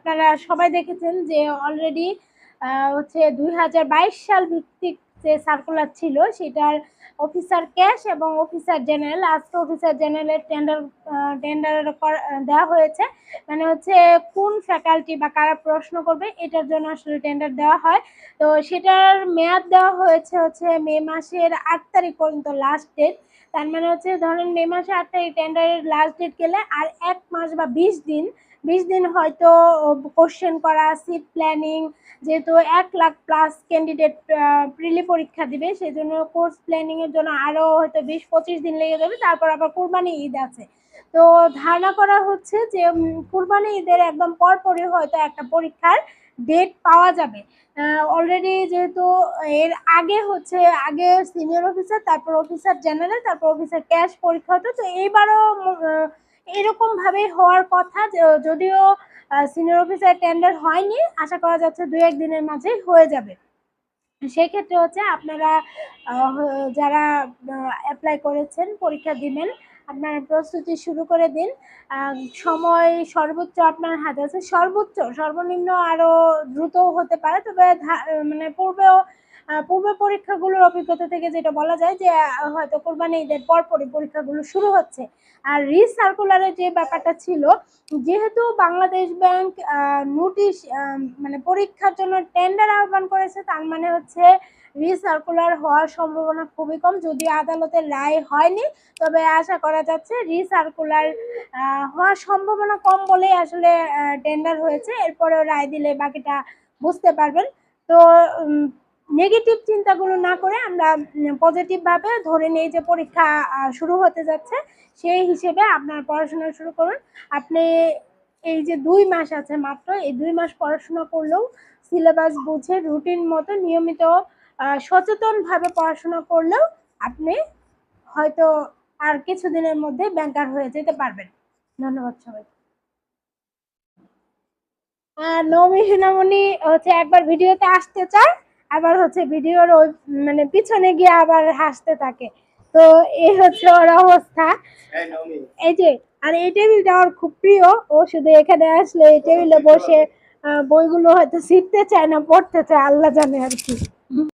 আপনারা সবাই দেখেছেন যে অলরেডি হচ্ছে দুই হাজার বাইশ সাল ভিত্তিক যে সার্কুলার ছিল, সেটার অফিসার ক্যাশ এবং অফিসার জেনারেল আজকে অফিসার জেনারেলের টেন্ডার টেন্ডার দেওয়া হয়েছে। মানে হচ্ছে কোন ফ্যাকাল্টি বা কারা প্রশ্ন করবে, এটার জন্য আসলে টেন্ডার দেওয়া হয়। তো সেটার মেয়াদ দেওয়া হয়েছে হচ্ছে মে মাসের আট তারিখ পর্যন্ত লাস্ট ডেট তার মানে হচ্ছে ধরেন মে মাসে আট তারিখ টেন্ডারের লাস্ট ডেট গেলে আর এক মাস বা বিশ দিন বিশ দিন হয়তো কোশ্চেন করা সিট প্ল্যানিং যেহেতু এক লাখ প্লাস ক্যান্ডিডেট প্রিলি পরীক্ষা দিবে সেই জন্য কোর্স প্ল্যানিং এর জন্য আরও হয়তো বিশ, পঁচিশ দিন লেগে যাবে, তারপর আবার কুরবানি ঈদ আছে। তো ধারণা করা হচ্ছে যে কুরবানি ঈদের একদম পরপরই হয়তো একটা পরীক্ষার ডেট পাওয়া যাবে। অলরেডি যেহেতু এর আগে হচ্ছে আগে সিনিয়র অফিসার তারপর অফিসার জেনারেল তারপর অফিসার ক্যাশ পরীক্ষা হতো। তো এইবারও উম, এরকম ভাবে হওয়ার কথা। যদিও সিনিয়র অফিসার টেন্ডার হয়নি আশা করা যাচ্ছে দু একদিনের মাঝেই হয়ে যাবে। সেক্ষেত্রে হচ্ছে আপনারা যারা অ্যাপ্লাই করেছেন পরীক্ষা দিবেন আপনার প্রস্তুতি শুরু করে দিন। সময় সর্বোচ্চ আপনার হাতে আছে। সর্বোচ্চ, সর্বনিম্ন আরও দ্রুত হতে পারে, তবে মানে পূর্বেও পূর্বে পরীক্ষাগুলোর অভিজ্ঞতা থেকে যেটা বলা যায় যে হয়তো কোরবানি ঈদের পরপরই পরীক্ষাগুলো শুরু হচ্ছে। আর রিসার্কুলারের যে ব্যাপারটা ছিল, যেহেতু বাংলাদেশ ব্যাংক নোটিশ মানে পরীক্ষার জন্য টেন্ডার আহ্বান করেছে, তার মানে হচ্ছে রিসার্কুলার হওয়ার সম্ভাবনা খুবই কম। যদি আদালতের রায় হয়নি, তবে আশা করা যাচ্ছে রিসার্কুলার হওয়ার সম্ভাবনা কম বলেই আসলে টেন্ডার হয়েছে। এরপরেও রায় দিলে বাকিটা বুঝতে পারবেন। তো নেগেটিভ চিন্তাগুলো না করে আমরা পজিটিভ ভাবে ধরে নিই যে পরীক্ষা শুরু হতে যাচ্ছে, সেই হিসেবে আপনার পড়াশোনা শুরু করুন। আপনি এই যে দুই মাস আছে মাত্র, এই দুই মাস পড়াশোনা করলেও সিলেবাস বুঝে রুটিন মতো নিয়মিত সচেতনভাবে পড়াশোনা করলেও আপনি হয়তো আর কিছুদিনের মধ্যে ব্যাংকার হয়ে যেতে পারবেন। ধন্যবাদ সবাই আর নবী সোনামণি হচ্ছে একবার ভিডিওতে আসতে চায়। আবার হচ্ছে ভিডিওর ওই মানে পিছনে গিয়ে আবার হাসতে থাকে। তো এই হচ্ছে ওর অবস্থা। এই যে আর এই টেবিলটা ওর খুব প্রিয়। ও শুধু এখানে আসলে এই টেবিলে বসে বইগুলো হয়তো শিখতে চায় না পড়তে চায় আল্লাহ জানে আর কি।